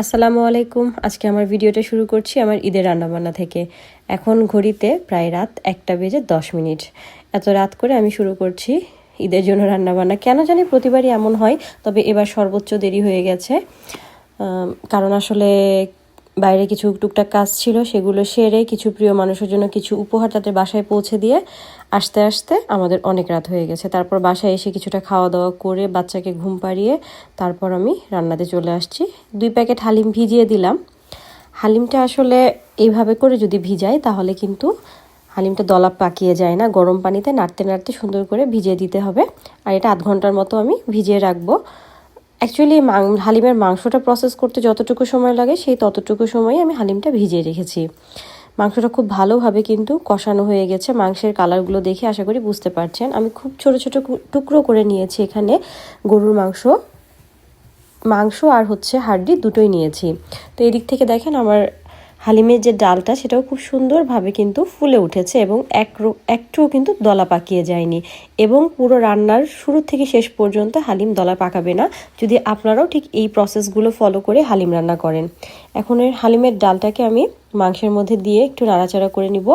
আসসালামু আলাইকুম। আজকে আমার ভিডিওটা শুরু করছি আমার ঈদের রান্নাবান্না থেকে। এখন ঘড়িতে প্রায় রাত একটা বেজে দশ মিনিট। এত রাত করে আমি শুরু করছি ঈদের জন্য রান্নাবান্না। কেন জানি প্রতিবারই এমন হয়, তবে এবার সর্বোচ্চ দেরি হয়ে গেছে। কারণ আসলে বাইরে কিছু টুকটাক কাজ ছিল, সেগুলো সেরে কিছু প্রিয় মানুষের জন্য কিছু উপহার তাদের বাসায় পৌঁছে দিয়ে আসতে আসতে আমাদের অনেক রাত হয়ে গেছে। তারপর বাসায় এসে কিছুটা খাওয়া দাওয়া করে বাচ্চাকে ঘুম পাড়িয়ে তারপর আমি রান্নাতে চলে আসছি। দুই প্যাকেট হালিম ভিজিয়ে দিলাম। হালিমটা আসলে এইভাবে করে যদি ভিজাই, তাহলে কিন্তু হালিমটা দলা পাকিয়ে যায় না। গরম পানিতে নাড়তে নাড়তে সুন্দর করে ভিজিয়ে দিতে হবে। আর এটা আধ ঘণ্টার মতো আমি ভিজিয়ে রাখব। অ্যাকচুয়ালি হালিমের মাংসটা প্রসেস করতে যতটুকু সময় লাগে, সেই ততটুকু সময়ে আমি হালিমটা ভিজিয়ে রেখেছি। মাংসটা খুব ভালোভাবে কিন্তু কষানো হয়ে গেছে। মাংসের কালারগুলো দেখে আশা করি বুঝতে পারছেন। আমি খুব ছোট ছোট টুকরো করে নিয়েছি এখানে গরুর মাংস। মাংস আর হচ্ছে হাড্ডি দুটোই নিয়েছি। তো এদিক থেকে দেখেন আমার হালিমের যে ডালটা, সেটাও খুব সুন্দরভাবে কিন্তু ফুলে উঠেছে এবং এক একটুও কিন্তু দলা পাকিয়ে যায়নি। এবং পুরো রান্নার শুরু থেকে শেষ পর্যন্ত হালিম দলা পাকাবে না। যদি আপনারাও ঠিক এই প্রসেসগুলো ফলো করে হালিম রান্না করেন। এখন এর হালিমের ডালটাকে আমি মাংসের মধ্যে দিয়ে একটু নাড়াচাড়া করে নিব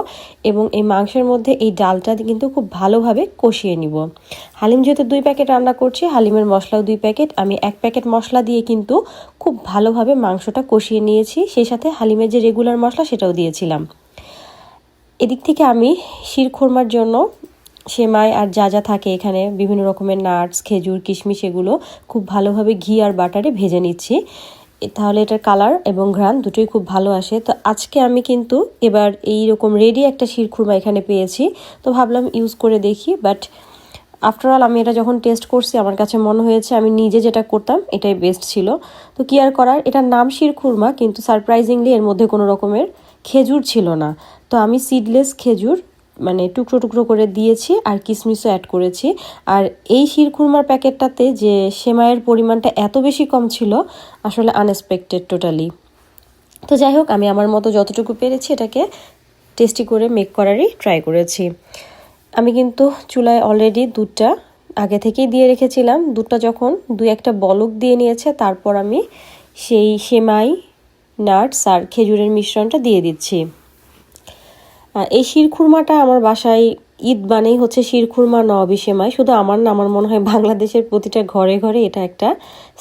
এবং এই মাংসের মধ্যে এই ডালটা কিন্তু খুব ভালোভাবে কষিয়ে নিব। হালিম যেহেতু দুই প্যাকেট রান্না করছি, হালিমের মশলাও দুই প্যাকেট। আমি এক প্যাকেট মশলা দিয়ে কিন্তু খুব ভালোভাবে মাংসটা কষিয়ে নিয়েছি। সেই সাথে হালিমের যে রেগুলার মশলা সেটাও দিয়েছিলাম। এদিক থেকে আমি শির শিরখোরমার জন্য সেমাই আর যা যা থাকে এখানে, বিভিন্ন রকমের নাটস, খেজুর, কিশমিশ এগুলো খুব ভালোভাবে ঘি আর বাটারে ভেজে নিচ্ছি। তাহলে এটার কালার এবং ঘ্রাণ দুটোই খুব ভালো আসে। তো আজকে আমি কিন্তু এবার এই রকম রেডি একটা শিরখুরমা এখানে পেয়েছি। তো ভাবলাম ইউজ করে দেখি বাট আফটারঅল আমি এটা যখন টেস্ট করছি, আমার কাছে মনে হয়েছে আমি নিজে যেটা করতাম, এটাই বেস্ট ছিল। তো কি আর করার? এটার নাম শিরখুরমা কিন্তু সারপ্রাইজিংলি এর মধ্যে কোনো রকমের খেজুর ছিল না। তো আমি সিডলেস খেজুর মানে টুকরো টুকরো করে দিয়েছি আর কিশমিশও অ্যাড করেছি। আর এই শিরখুরমার প্যাকেটটাতে যে সেমাইয়ের পরিমাণটা এত বেশি কম ছিল, আসলে আনএক্সপেক্টেড টোটালি তো যাই হোক, আমি আমার মতো যতটুকু পেরেছি এটাকে টেস্টি করে মেক করারই ট্রাই করেছি। আমি কিন্তু চুলায় অলরেডি দুধটা আগে থেকেই দিয়ে রেখেছিলাম। দুধটা যখন দুই একটা বলক দিয়ে নিয়েছে, তারপর আমি সেই সেমাই, নাটস আর খেজুরের মিশ্রণটা দিয়ে দিচ্ছি। এই শিরখুরমাটা আমার বাসায় ঈদ মানেই হচ্ছে শিরখুরমা নবাবি সেমাই। শুধু আমার না, আমার মনে হয় বাংলাদেশের প্রতিটা ঘরে ঘরে এটা একটা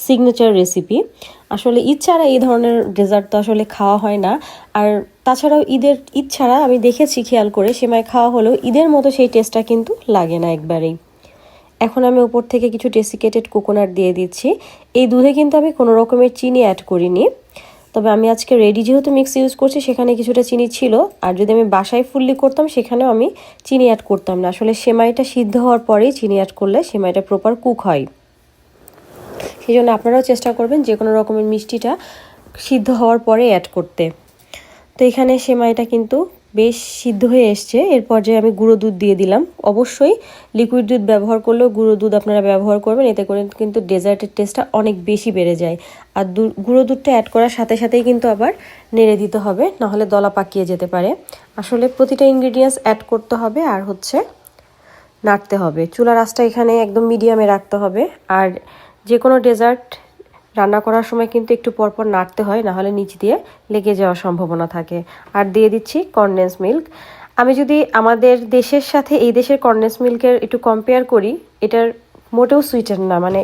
সিগনেচার রেসিপি আসলে ঈদ ছাড়া এই ধরনের ডেজার্ট তো আসলে খাওয়া হয় না। আর তাছাড়াও ঈদের, ঈদ ছাড়া আমি দেখেছি খেয়াল করে, সেমাই খাওয়া হলেও ঈদের মতো সেই টেস্টটা কিন্তু লাগে না একবারেই। এখন আমি উপর থেকে কিছু ডেসিকেটেড কোকোনাট দিয়ে দিচ্ছি। এই দুধে কিন্তু আমি কোনো রকমের চিনি অ্যাড করিনি। তবে আমি আজকে রেডি যেহেতু মিক্স ইউজ করছি, সেখানে কিছুটা চিনি ছিল। আর যদি আমি বাসায় ফুললি করতাম, সেখানেও আমি চিনি অ্যাড করতাম না। আসলে সেমাইটা সিদ্ধ হওয়ার পরেই চিনি অ্যাড করলে সেমাইটা প্রপার কুক হয়। সেই জন্য আপনারাও চেষ্টা করবেন যে কোনো রকমের মিষ্টিটা সিদ্ধ হওয়ার পরে অ্যাড করতে। তো এখানে সেমাইটা কিন্তু বেশ সিদ্ধ হয়ে এসছে। এর পর্যায়ে আমি গুঁড়ো দুধ দিয়ে দিলাম, অবশ্যই লিকুইড দুধ ব্যবহার করলেও গুঁড়ো দুধ আপনারা ব্যবহার করবেন, এতে করে কিন্তু ডেজার্টের টেস্টটা অনেক বেশি বেড়ে যায়। আর গুঁড়ো দুধটা অ্যাড করার সাথে সাথেই কিন্তু আবার নেড়ে দিতে হবে, নাহলে দলা পাকিয়ে যেতে পারে। আসলে প্রতিটা ইনগ্রিডিয়েন্টস অ্যাড করতে হবে আর হচ্ছে নাড়তে হবে। চুলার আঁচটা এখানে একদম মিডিয়ামে রাখতে হবে। আর যে কোনো ডেজার্ট রান্না করার সময় কিন্তু একটু পরপর নাড়তে হয়, নাহলে নিচ দিয়ে লেগে যাওয়ার সম্ভাবনা থাকে। আর দিয়ে দিচ্ছি কনডেন্স মিল্ক আমি যদি আমাদের দেশের সাথে, এই দেশের কনডেন্স মিল্কের একটু কম্পেয়ার করি, এটার মোটেও সুইটার না। মানে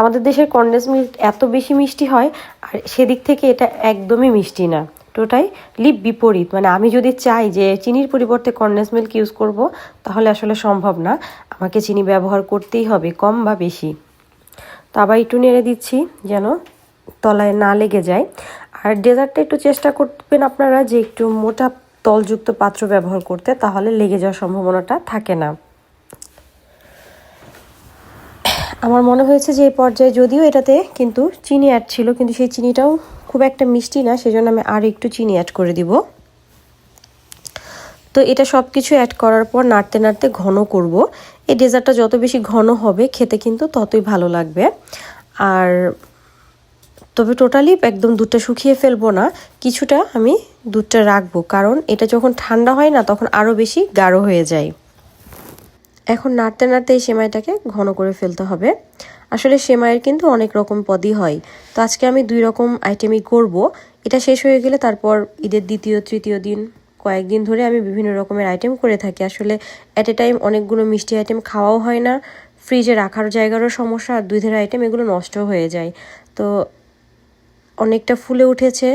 আমাদের দেশের কনডেন্স মিল্ক এত বেশি মিষ্টি হয়, আর সেদিক থেকে এটা একদমই মিষ্টি না। টোটাই লিপ বিপরীত। মানে আমি যদি চাই যে চিনির পরিবর্তে কনডেন্স মিল্ক ইউজ করব, তাহলে আসলে সম্ভব না। আমাকে চিনি ব্যবহার করতেই হবে, কম বা বেশি। আবার একটু নেড়ে দিচ্ছি যেন তলায় না লেগে যায়। আর ডেজার্টটা একটু চেষ্টা করবেন আপনারা যে একটু মোটা তলযুক্ত পাত্র ব্যবহার করতে, তাহলে লেগে যাওয়ার সম্ভাবনাটা থাকে না। আমার মনে হয়েছে যে এই পর্যায়ে যদিও এটাতে কিন্তু চিনি অ্যাড ছিল, কিন্তু সেই চিনিটাও খুব একটা মিষ্টি না, সেজন্য আমি আর একটু চিনি অ্যাড করে দিব। তো এটা সব কিছু অ্যাড করার পর নাড়তে নাড়তে ঘন করব। এই ডেজার্টটা যত বেশি ঘন হবে, খেতে কিন্তু ততই ভালো লাগবে। আর তবে টোটালি একদম দুধটা শুকিয়ে ফেলব না, কিছুটা আমি দুধটা রাখব, কারণ এটা যখন ঠান্ডা হয় না, তখন আরও বেশি গাঢ় হয়ে যায়। এখন নাড়তে নাড়তে এই সেমাইটাকে ঘন করে ফেলতে হবে। আসলে সেমাইয়ের কিন্তু অনেক রকম পদই হয়। তো আজকে আমি দুই রকম আইটেমই করব। এটা শেষ হয়ে গেলে তারপর ঈদের দ্বিতীয়, তৃতীয় দিন কয়েকদিন ধরে আমি বিভিন্ন রকমের আইটেম করে থাকি। আসলে অ্যাট এ টাইম অনেকগুলো মিষ্টি আইটেম খাওয়াও হয় না। ফ্রিজে রাখার জায়গারও সমস্যা আর দুধের আইটেম এগুলো নষ্ট হয়ে যায়। তো অনেকটা ফুলে উঠেছে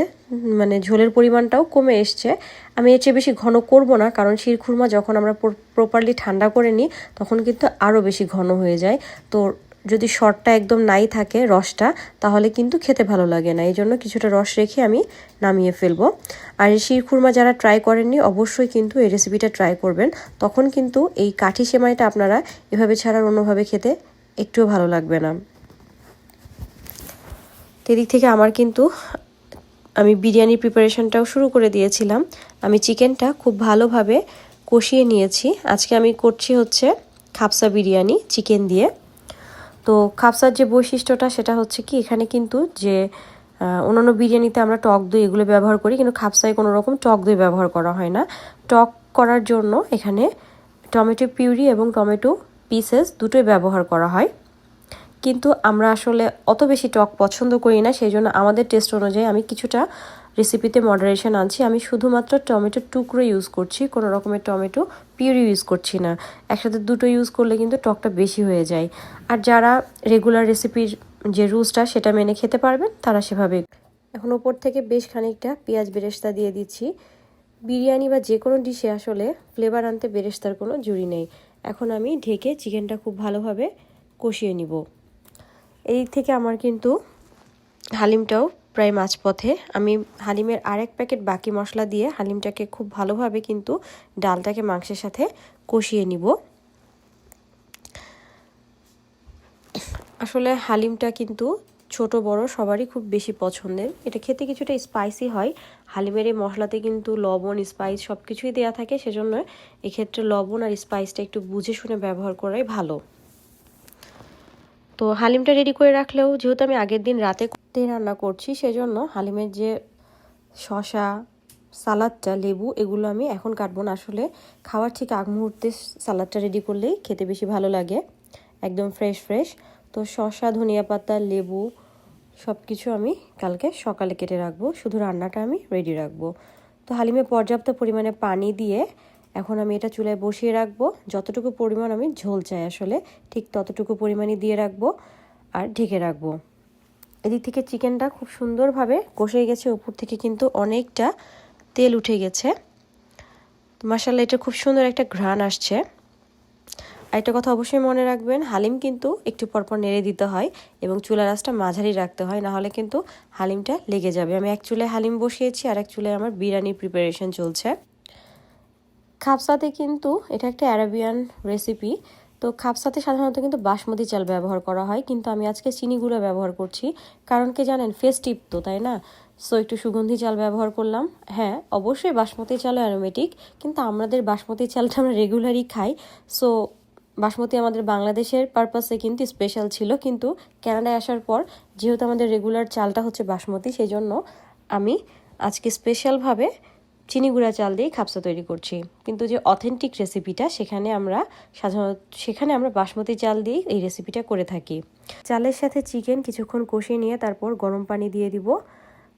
মানে ঝোলের পরিমাণটাও কমে এসছে। আমি এর চেয়ে বেশি ঘন করব না, কারণ শিরখুরমা যখন আমরা প্রপারলি ঠান্ডা করে নিই, তখন কিন্তু আরও বেশি ঘন হয়ে যায়। তো যদি শর্টটা একদম নাই থাকে রসটা, তাহলে কিন্তু খেতে ভালো লাগে না। এই জন্য কিছুটা রস রেখে আমি নামিয়ে ফেলব। আর এই শিরখুরমা যারা ট্রাই করেননি, অবশ্যই কিন্তু এই রেসিপিটা ট্রাই করবেন। তখন কিন্তু এই কাঠি সেমাইটা আপনারা এভাবে ছাড়া অন্যভাবে খেতে একটুও ভালো লাগবে না। এদিক থেকে আমার কিন্তু আমি বিরিয়ানির প্রিপারেশনটাও শুরু করে দিয়েছিলাম। আমি চিকেনটা খুব ভালোভাবে কষিয়ে নিয়েছি। আজকে আমি করছি হচ্ছে খাপসা বিরিয়ানি চিকেন দিয়ে। তো খাপসার যে বৈশিষ্ট্যটা, সেটা হচ্ছে কি, এখানে কিন্তু যে অন্যান্য বিরিয়ানিতে আমরা টক দই এগুলো ব্যবহার করি, কিন্তু খাপসায় কোনো রকম টক দই ব্যবহার করা হয় না। টক করার জন্য এখানে টমেটো পিউরি এবং টমেটো পিসেস দুটোই ব্যবহার করা হয়। কিন্তু আমরা আসলে অত বেশি টক পছন্দ করি না, সেই জন্য আমাদের টেস্ট অনুযায়ী আমি কিছুটা রেসিপিতে মডারেশন আনছি। আমি শুধুমাত্র টমেটো টুকরো ইউজ করছি, কোনো রকমের টমেটো পিউরি ইউজ করছি না। একসাথে দুটো ইউজ করলে কিন্তু টকটা বেশি হয়ে যায়। আর যারা রেগুলার রেসিপির যে রুলসটা সেটা মেনে খেতে পারবেন, তারা সেভাবে। এখন ওপর থেকে বেশ খানিকটা পেঁয়াজ বেরেস্তা দিয়ে দিচ্ছি। বিরিয়ানি বা যে কোনো ডিশে আসলে ফ্লেভার আনতে বেরেস্তার কোনো জুড়ি নেই। এখন আমি ঢেকে চিকেনটা খুব ভালোভাবে কষিয়ে নিব। এই থেকে আমার কিন্তু হালিমটাও প্রায় মাঝপথে। আমি হালিমের আরেক প্যাকেট বাকি মশলা দিয়ে হালিমটাকে খুব ভালোভাবে কিন্তু ডালটাকে মাংসের সাথে কষিয়ে নিব। আসলে হালিমটা কিন্তু ছোট, বড় সবারই খুব বেশি পছন্দের। এটা খেতে কিছুটা স্পাইসি হয়। হালিমের এই মশলাতে কিন্তু লবণ স্পাইস সব কিছুই দেওয়া থাকে, সেজন্য এক্ষেত্রে লবণ আর স্পাইসটা একটু বুঝে শুনে ব্যবহার করাই ভালো। তো হালিমটা রেডি করে রাখলেও যেহেতু আমি আগের দিন রাতে রান্না করছি, সেজন্য হালিমের যে শশা সালাদটা, লেবু, এগুলো আমি এখন কাটবো না। আসলে খাওয়ার ঠিক আগ মুহূর্তে সালাদটা রেডি করলেই খেতে বেশি ভালো লাগে, একদম ফ্রেশ ফ্রেশ তো শশা ধনিয়া পাতা, লেবু সব কিছু আমি কালকে সকালে কেটে রাখব, শুধু রান্নাটা আমি রেডি রাখব। তো হালিমে পর্যাপ্ত পরিমাণে পানি দিয়ে এখন আমি এটা চুলায় বসিয়ে রাখব। যতটুকু পরিমাণ আমি ঝোল চাই আসলে, ঠিক ততটুকু পরিমাণই দিয়ে রাখব আর ঢেকে রাখব। এদিক থেকে চিকেনটা খুব সুন্দরভাবে কষে গেছে, উপর থেকে কিন্তু অনেকটা তেল উঠে গেছে। মাসাল্লাহ এটা খুব সুন্দর একটা ঘ্রাণ আসছে। আর একটা কথা অবশ্যই মনে রাখবেন, হালিম কিন্তু একটু পরপর নেড়ে দিতে হয় এবং চুলা রাসটা মাঝারি রাখতে হয়, নাহলে কিন্তু হালিমটা লেগে যাবে। আমি এক চুলায় হালিম বসিয়েছি আর এক চুলায় আমার বিরিয়ানির প্রিপারেশন চলছে। খাপসাতে কিন্তু এটা একটা অ্যারাবিয়ান রেসিপি তো খাপসাতে সাধারণত কিন্তু বাসমতি চাল ব্যবহার করা হয়, কিন্তু আমি আজকে চিনি গুঁড়ো ব্যবহার করছি, কারণ কি জানেন ফেস্টিভ তো, তাই না? সো একটু সুগন্ধি চাল ব্যবহার করলাম। হ্যাঁ অবশ্যই বাসমতি চালও অ্যারোমেটিক কিন্তু আমাদের বাসমতি চালটা আমরা রেগুলারই খাই। সো বাসমতি আমাদের বাংলাদেশের পারপাসে কিন্তু স্পেশাল ছিল, কিন্তু ক্যানাডায় আসার পর যেহেতু আমাদের রেগুলার চালটা হচ্ছে বাসমতি, সেই জন্য আমি আজকে স্পেশালভাবে চিনি গুঁড়া চাল দিয়ে খাপসা তৈরি করছি। কিন্তু যে অথেন্টিক রেসিপিটা সেখানে আমরা সাধারণত সেখানে আমরা বাসমতি চাল দিয়েই এই রেসিপিটা করে থাকি। চালের সাথে চিকেন কিছুক্ষণ কষিয়ে নিয়ে তারপর গরম পানি দিয়ে দিব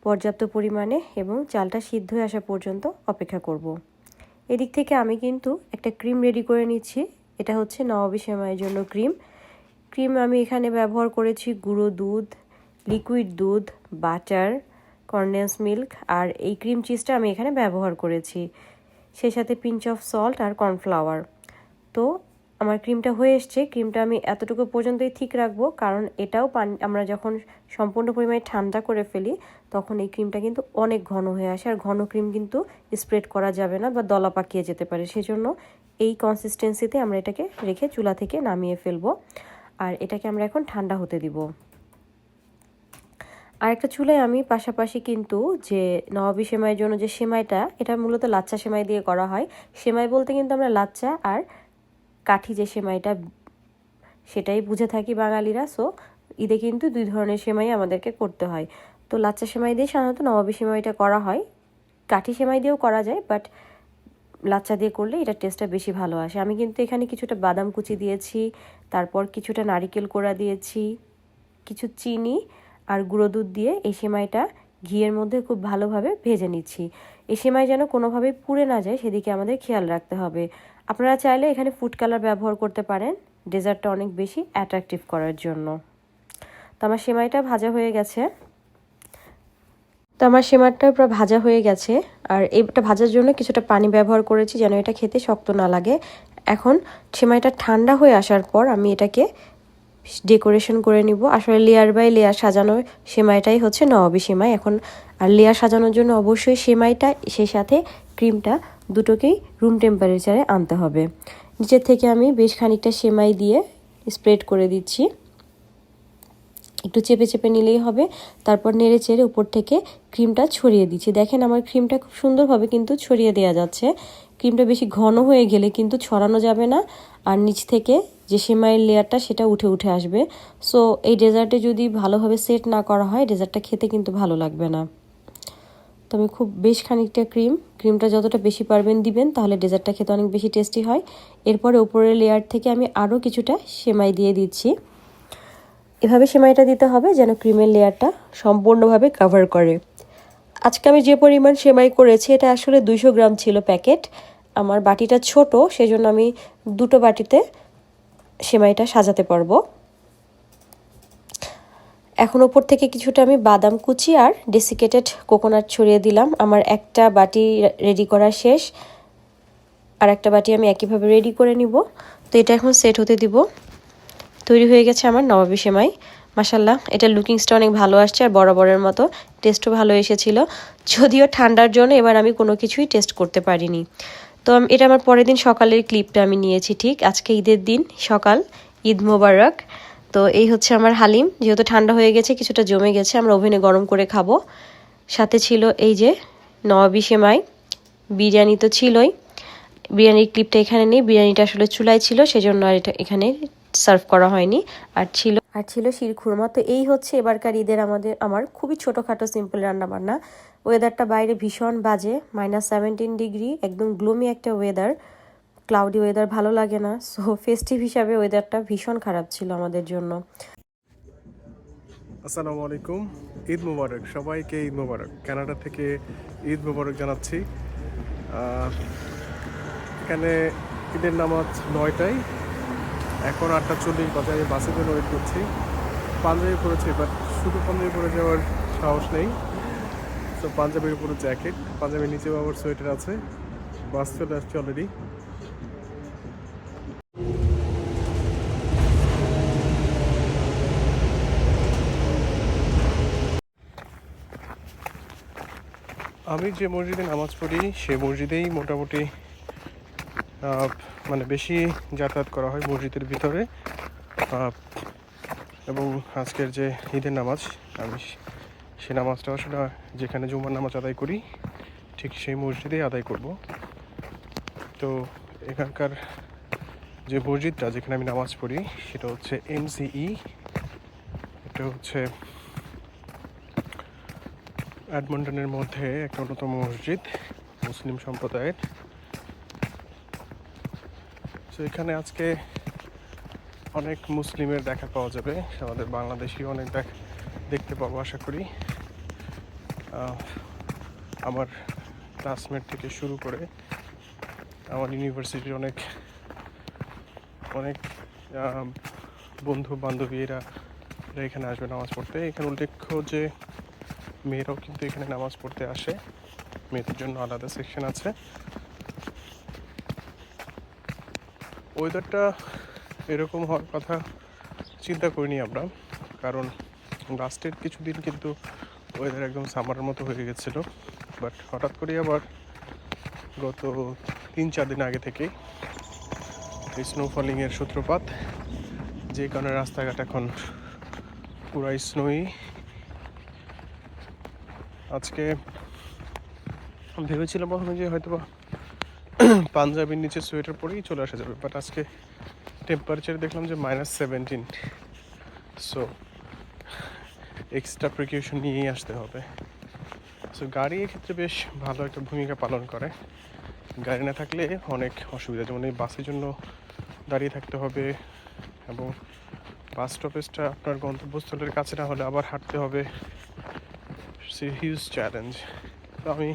পর্যাপ্ত পরিমাণে এবং চালটা সিদ্ধ হয়ে আসা পর্যন্ত অপেক্ষা করব। এদিক থেকে আমি কিন্তু একটা ক্রিম রেডি করে নিচ্ছি। এটা হচ্ছে নবাবী সেমাইয়ের জন্য ক্রিম ক্রিম আমি এখানে ব্যবহার করেছি গুঁড়ো দুধ লিকুইড দুধ বাটার কর্নেন্স মিল্ক আর এই ক্রিম চিজটা আমি এখানে ব্যবহার করেছি। সেই সাথে পিঞ্চ অফ সল্ট আর কর্নফ্লাওয়ার। তো আমার ক্রিমটা হয়ে এসছে। ক্রিমটা আমি এতটুকু পর্যন্তই ঠিক রাখব, কারণ এটাও পানি, আমরা যখন সম্পূর্ণ পরিমাণে ঠান্ডা করে ফেলি, তখন এই ক্রিমটা কিন্তু অনেক ঘন হয়ে আসে। আর ঘন ক্রিম কিন্তু স্প্রেড করা যাবে না বা দলা পাকিয়ে যেতে পারে। সেজন্য এই কনসিস্টেন্সিতে আমরা এটাকে রেখে চুলা থেকে নামিয়ে ফেলব। আর এটাকে আমরা এখন ঠান্ডা হতে দিব। আর একটা চুলায় আমি পাশাপাশি কিন্তু যে নবাবি সেমাইয়ের জন্য যে সেমাইটা, এটা মূলত লাচ্চা সেমাই দিয়ে করা হয়। সেমাই বলতে কিন্তু আমরা লাচ্চা আর কাঠি যে সেমাইটা, সেটাই বুঝে থাকি বাঙালিরা। সো ঈদে কিন্তু দুই ধরনের সেমাই আমাদেরকে করতে হয়। তো লাচ্চা সেমাই দিয়ে সাধারণত নবাবি সেমাইটা করা হয়। কাঠি সেমাই দিয়েও করা যায় বাট লাচ্চা দিয়ে করলে এটা টেস্টটা বেশি ভালো আসে। আমি কিন্তু এখানে কিছুটা বাদাম কুচি দিয়েছি, তারপর কিছুটা নারিকেল কোড়া দিয়েছি, কিছু চিনি আর গুঁড়ো দুধ দিয়ে এই সেমাইটা ঘিয়ের মধ্যে খুব ভালোভাবে ভেজে নিচ্ছি। এই সেমাই যেন কোনোভাবেই পুড়ে না যায়, সেদিকে আমাদের খেয়াল রাখতে হবে। আপনারা চাইলে এখানে ফুড কালার ব্যবহার করতে পারেন। ডেজার্টটা অনেক বেশি অ্যাট্রাকটিভ করার জন্য। তো আমার সেমাইটা ভাজা হয়ে গেছে। তো আমার সেমাইটা পুরো ভাজা হয়ে গেছে। আর এটা ভাজার জন্য কিছুটা পানি ব্যবহার করেছি যেন এটা খেতে শক্ত না লাগে। এখন সেমাইটা ঠান্ডা হয়ে আসার পর আমি এটাকে ডেকোরেশন করে নিব। আসলে লেয়ার বাই লেয়ার সাজানোর সেমাইটাই হচ্ছে নবাবী সেমাই। এখন আর লেয়ার সাজানোর জন্য অবশ্যই সেমাইটা, সেই সাথে ক্রিমটা দুটোকেই রুম টেম্পারেচারে আনতে হবে। নিচের থেকে আমি বেশ খানিকটা সেমাই দিয়ে স্প্রেড করে দিচ্ছি। একটু চেপে চেপে নিলেই হবে। তারপর নেড়ে চেড়ে উপর থেকে ক্রিমটা ছড়িয়ে দিচ্ছি। দেখেন আমার ক্রিমটা খুব সুন্দরভাবে কিন্তু ছড়িয়ে দেওয়া যাচ্ছে। ক্রিমটা বেশি ঘন হয়ে গেলে কিন্তু ছড়ানো যাবে না। আর নিচ থেকে যে সেমাইয়ের লেয়ারটা সেটা উঠে উঠে আসবে। সো এই ডেজার্টে যদি ভালোভাবে সেট না করা হয় ডেজার্টটা খেতে কিন্তু ভালো লাগবে না। তো আমি খুব বেশ খানিকটা ক্রিম ক্রিমটা যতটা বেশি পারবেন দিবেন, তাহলে ডেজার্টটা খেতে অনেক বেশি টেস্টি হয়। এরপরে উপরের লেয়ার থেকে আমি আরও কিছুটা সেমাই দিয়ে দিচ্ছি। এভাবে সেমাইটা দিতে হবে যেন ক্রিমের লেয়ারটা সম্পূর্ণভাবে কভার করে। আজকে আমি যে পরিমাণ সেমাই করেছি, এটা আসলে দুইশো গ্রাম ছিল প্যাকেট। আমার বাটিটা ছোট, সেজন্য আমি দুটো বাটিতে সেমাইটা সাজাতে পারব। এখন ওপর থেকে কিছুটা আমি বাদাম কুচি আর ডেসিকেটেড কোকোনাট ছড়িয়ে দিলাম। আমার একটা বাটি রেডি করা শেষ। আর একটা বাটি আমি একইভাবে রেডি করে নিব। তো এটা এখন সেট হতে দিব। তৈরি হয়ে গেছে আমার নবাবী সেমাই। মাসাল্লাহ এটা লুকিংসটা অনেক ভালো আসছে আর বরাবরের মতো। টেস্টও ভালো এসেছিল। যদিও ঠান্ডার জন্য এবার আমি কোনো কিছুই টেস্ট করতে পারিনি। তো এটা আমার পরের দিন সকালের ক্লিপটা আমি নিয়েছি, ঠিক? আজকে ঈদের দিন, সকাল, ঈদ মোবারক। তো এই হচ্ছে আমার হালিম, যেহেতু ঠান্ডা হয়ে গেছে, কিছুটা জমে গেছে, আমরা ওভেনে গরম করে খাব। সাথে ছিল এই যে নবাবী সেমাই, বিরিয়ানি তো ছিলই। বিরিয়ানির ক্লিপটা এখানে নেই, বিরিয়ানিটা আসলে চুলায় ছিল, সেজন্য আর এটা এখানে সার্ভ করা হয়নি। আর ছিল আর ছিল শির খুরমা। তো এই হচ্ছে এবারকার ঈদের আমাদের, আমার খুবই ছোটোখাটো সিম্পল রান্না বান্না ওয়েদারটা বাইরে ভীষণ বাজে মাইনাস সেভেন্টিন ডিগ্রি একদম গ্লোমি একটা ওয়েদার ক্লাউডি ওয়েদার ভালো লাগে না সো ফেস্টিভ হিসাবে ওয়েদারটা ভীষণ খারাপ ছিল আমাদের জন্য। আসসালামু আলাইকুম, ঈদ মুবারক, সবাইকে ঈদ মুবারক। কানাডা থেকে ঈদ মুবারক জানাচ্ছি। এখানে ঈদের নামাজ নয়টায় এখন আটটা চল্লিশ, বাজে আমি বাসের জন্য ওয়েট করছি। পাঞ্জাবি পরেছি বাট শুধু পাঞ্জাবি পরে যাওয়ার সাহস নেই। তো পাঞ্জাবির উপরে জ্যাকেট পাঞ্জাবির নিচেও আবার সোয়েটার আছে। বাস চলে আসছে অলরেডি আমি যে মসজিদে নামাজ পড়ি, সে মসজিদেই মোটামুটি মানে বেশি যাতায়াত করা হয় মসজিদের ভিতরে। এবং আজকের যে ঈদের নামাজ, আমি সে- নামাজটা আসলে যেখানে জুমার নামাজ আদায় করি, ঠিক সেই মসজিদেই আদায় করব। তো এখানকার যে মসজিদটা যেখানে আমি নামাজ পড়ি, সেটা হচ্ছে এমসিই। এটা হচ্ছে অ্যাডমন্টনের মধ্যে একটা অন্যতম মসজিদ, মুসলিম সম্প্রদায়ের। তো এখানে আজকে অনেক মুসলিমের দেখা পাওয়া যাবে। আমাদের বাংলাদেশি অনেক দেখ দেখতে পাবো, আশা করি। আমার ক্লাসমেট থেকে শুরু করে আমার ইউনিভার্সিটির অনেক অনেক বন্ধু বান্ধবী এরা এরা এখানে আসবে নামাজ পড়তে। এখানে উল্লেখ্য যে মেয়েরাও কিন্তু এখানে নামাজ পড়তে আসে। মেয়েদের জন্য আলাদা সেকশন আছে। ওয়েদারটা এরকম হওয়ার কথা চিন্তা করিনি আমরা। কারণ লাস্টের কিছুদিন কিন্তু ওয়েদার একদম সামারের মতো হয়ে গেছিল। বাট হঠাৎ করে আবার গত তিন চার দিন আগে থেকে স্নোফলিংয়ের সূত্রপাত, যে কারণে রাস্তাঘাট এখন পুরাই স্নোই আজকে ভেবেছিলাম প্রথমে যে হয়তো বা পাঞ্জাবির নিচে সোয়েটার পরেই চলে আসা যাবে। বাট আজকে টেম্পারেচার দেখলাম যে minus seventeen so extra precaution নিয়েই আসতে হবে। সো গাড়ি এক্ষেত্রে বেশ ভালো একটা ভূমিকা পালন করে। গাড়ি না থাকলে অনেক অসুবিধা, যেমন এই বাসের জন্য দাঁড়িয়ে থাকতে হবে এবং বাস স্টপেজটা আপনার গন্তব্যস্থলের কাছে না হলে আবার হাঁটতে হবে। সে হিউজ চ্যালেঞ্জ তো আমি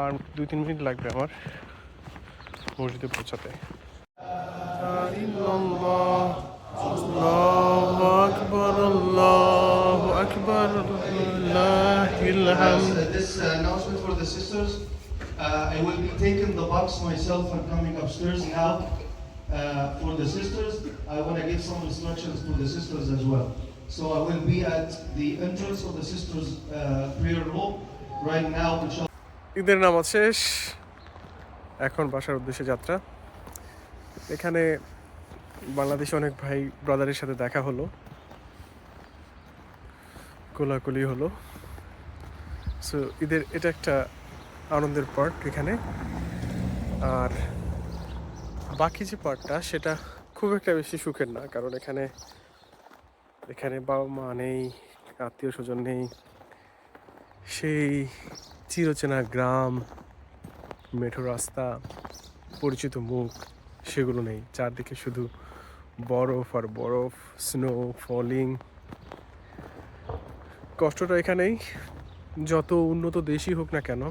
আর দুই তিন মিনিট লাগবে আমার। মসজিদে পৌঁছাতে আকবর আল্লাহ আকবর Yes, uh, this uh, announcement for the sisters. Uh, I will be taking the box myself and coming upstairs now. Uh, for the sisters, I want to give some instructions to the sisters as well. So I will be at the entrance of the sisters' uh, prayer room right now. Inshallah. ঈদের নামাজ শেষ এখন বাসার উদ্দেশ্যে যাত্রা। এখানে বাংলাদেশে অনেক ভাই ব্রাদারের সাথে দেখা হলো। কোলাকুলি হলো। সো ঈদের, এটা একটা আনন্দের পার্ট এখানে। আর বাকি যে পার্টটা সেটা খুব একটা বেশি সুখের না, কারণ এখানে এখানে বাবা মা নেই আত্মীয় স্বজন নেই। সেই চিরচেনা গ্রাম মেঠো রাস্তা, পরিচিত মুখ, সেগুলো নেই। চারদিকে শুধু বরফ আর বরফ স্নো ফলিং কষ্টটা এখানেই। যত উন্নত দেশই হোক না কেন,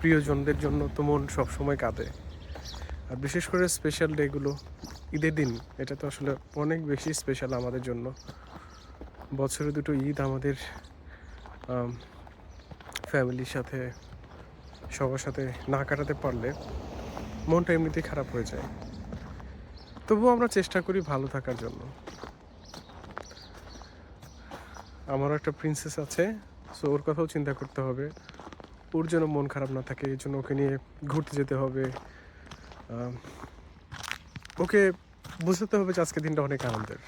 প্রিয়জনদের জন্য তো মন সবসময় কাঁদে। আর বিশেষ করে স্পেশাল ডেগুলো ঈদের দিন, এটা তো আসলে অনেক বেশি স্পেশাল আমাদের জন্য। বছরে দুটো ঈদ আমাদের ফ্যামিলির সাথে সবার সাথে না কাটাতে পারলে মনটা এমনিতেই খারাপ হয়ে যায়। তবুও আমরা চেষ্টা করি ভালো থাকার জন্য। আমারও একটা প্রিন্সেস আছে সো ওর কথাও চিন্তা করতে হবে। ওর যেন মন খারাপ না থাকে, এই জন্য ওকে নিয়ে ঘুরতে যেতে হবে। ওকে বুঝাতে হবে যে আজকে দিনটা অনেক আনন্দের।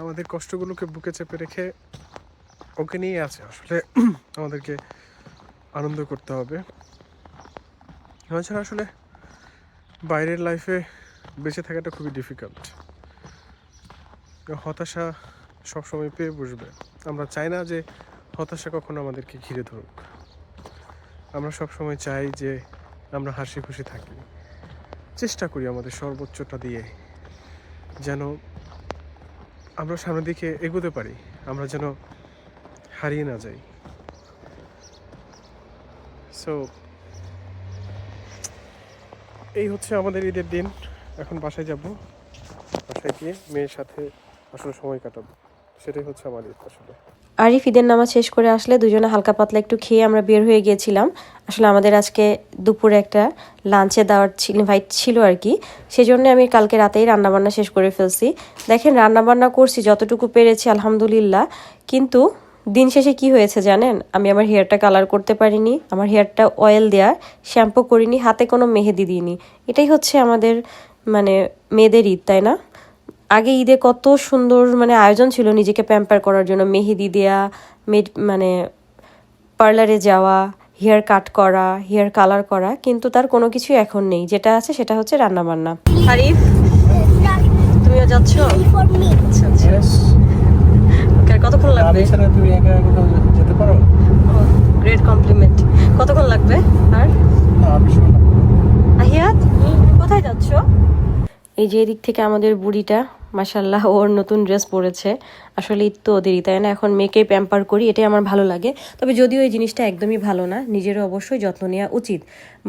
আমাদের কষ্টগুলোকে বুকে চেপে রেখে ওকে নিয়ে আছে। আসলে আমাদেরকে আনন্দ করতে হবে। এছাড়া আসলে বাইরের লাইফে বেঁচে থাকাটা খুবই ডিফিকাল্ট হতাশা সবসময় পেয়ে বসবে। আমরা চাই না যে হতাশা কখনো আমাদেরকে ঘিরে ধরুক। আমরা সবসময় চাই যে আমরা হাসি খুশি থাকি। চেষ্টা করি আমাদের সর্বোচ্চটা দিয়ে যেন আমরা সামনের দিকে এগোতে পারি। আমরা যেন হারিয়ে না যাই। সো এই হচ্ছে আমাদের ঈদের দিন। এখন বাসায় যাব। বাসায় গিয়ে মেয়ের সাথে আসলে সময় কাটাবো। সেটাই হচ্ছে আমার ঈদ আসলে। আরিফ ঈদের নামাজ শেষ করে আসলে দুজনে হালকা পাতলা একটু খেয়ে আমরা বের হয়ে গিয়েছিলাম। আসলে আমাদের আজকে দুপুরে একটা লাঞ্চে দেওয়ার ইনভাইট ছিল আর কি। সেজন্য আমি কালকে রাতেই রান্নাবান্না শেষ করে ফেলছি। দেখেন, রান্নাবান্না করছি, যতটুকু পেরেছি, আলহামদুলিল্লাহ। কিন্তু দিন শেষে কি হয়েছে জানেন? আমি আমার হেয়ারটা কালার করতে পারিনি আমার হেয়ারটা অয়েল দেওয়া শ্যাম্পু করিনি হাতে কোনো মেহেদি দিইনি। এটাই হচ্ছে আমাদের মানে মেয়েদের ঈদ তাই না? আগে ঈদে কত সুন্দর মানে আয়োজন ছিল নিজেকে প্যাম্পার করার জন্য। মেহেদি দেয়া মেড মানে পার্লারে যাওয়া হেয়ার কাট করা হেয়ার কালার করা কিন্তু তার কোনো কিছু এখন নেই। যেটা আছে সেটা হচ্ছে রান্না বান্না আরিফ তুমিও যাচ্ছ? আচ্ছা আচ্ছা। কতক্ষণ লাগবে? তুমি একা কোথাও যেতে পারো? গ্রেট কমপ্লিমেন্ট কতক্ষণ লাগবে? আর? আমি আহিয়াত কোথায় যাচ্ছ? এই যে এদিক থেকে আমাদের বুড়িটা মাসাল্লাহ ওর নতুন ড্রেস পরেছে। আসলে ঈদ তো ওদেরই তাই না? এখন মেয়েকে প্যাম্পার করি এটাই আমার ভালো লাগে। তবে যদিও এই জিনিসটা একদমই ভালো না নিজেরও অবশ্যই যত্ন নেওয়া উচিত।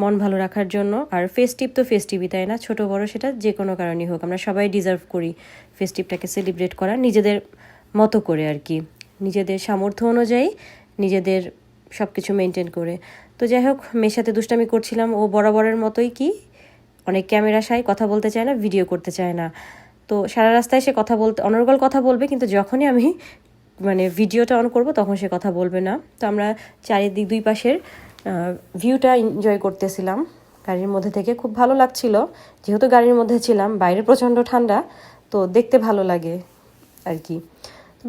মন ভালো রাখার জন্য আর ফেস্টিভ তো ফেস্টিভই তাই না? ছোট বড় সেটা যে কোনো কারণেই হোক আমরা সবাই ডিজার্ভ করি ফেস্টিভটাকে সেলিব্রেট করা। নিজেদের মতো করে আর কি। নিজেদের সামর্থ্য অনুযায়ী নিজেদের সব কিছু মেনটেন করে। তো যাই হোক, মেয়ের সাথে দুষ্টামি করছিলাম। ও বরাবরের মতোই কি, অনেক ক্যামেরা সাই কথা বলতে চায় না ভিডিও করতে চায় না। তো সারা রাস্তায় সে কথা বলতে, অনর্গল কথা বলবে, কিন্তু যখনই আমি মানে ভিডিওটা অন করব, তখন সে কথা বলবে না। তো আমরা চারিদিক দুই পাশের ভিউটা এনজয় করতেছিলাম। গাড়ির মধ্যে থেকে খুব ভালো লাগছিল। যেহেতু গাড়ির মধ্যে ছিলাম, বাইরে প্রচণ্ড ঠান্ডা, তো দেখতে ভালো লাগে আর কি।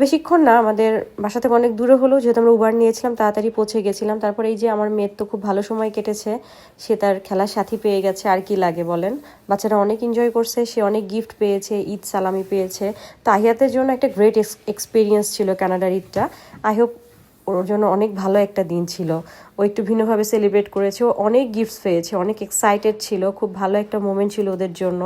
বেশিক্ষণ না, আমাদের বাসা থেকে অনেক দূরে হলেও যেহেতু আমরা উবার নিয়েছিলাম, তাড়াতাড়ি পৌঁছে গেছিলাম। তারপরে এই যে আমার মেয়ের তো খুব ভালো সময় কেটেছে, সে তার খেলার সাথী পেয়ে গেছে, আর কি লাগে বলেন। বাচ্চারা অনেক এনজয় করছে, সে অনেক গিফট পেয়েছে, ঈদ সালামি পেয়েছে। তাহিয়াতের জন্য একটা গ্রেট এক্সপিরিয়েন্স ছিল কানাডার ঈদটা। আই হোপ ওর জন্য অনেক ভালো একটা দিন ছিল। ও একটু ভিন্নভাবে সেলিব্রেট করেছে, ও অনেক গিফটস পেয়েছে, অনেক এক্সাইটেড ছিল, খুব ভালো একটা মোমেন্ট ছিল ওদের জন্য।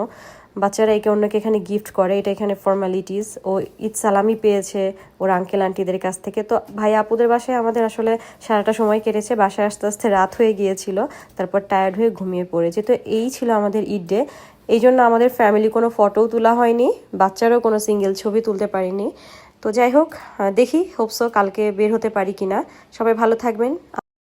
বাচ্চারা একে অন্যকে এখানে গিফট করে, এটা এখানে ফর্মালিটিস ও ঈদ সালামি পেয়েছে ওর আঙ্কেল আন্টিদের কাছ থেকে। তো ভাই, আপুদের বাসায় আমাদের আসলে সারাটা সময় কেটেছে। বাসায় আস্তে আস্তে রাত হয়ে গিয়েছিল, তারপর টায়ার্ড হয়ে ঘুমিয়ে পড়েছে। তো এই ছিল আমাদের ঈদ ডে এই জন্য আমাদের ফ্যামিলি কোনো ফটোও তোলা হয়নি, বাচ্চারও কোনো সিঙ্গেল ছবি তুলতে পারিনি। তো যাই হোক দেখি হোপসো কালকে বের হতে পারি কিনা। সবাই ভালো থাকবেন।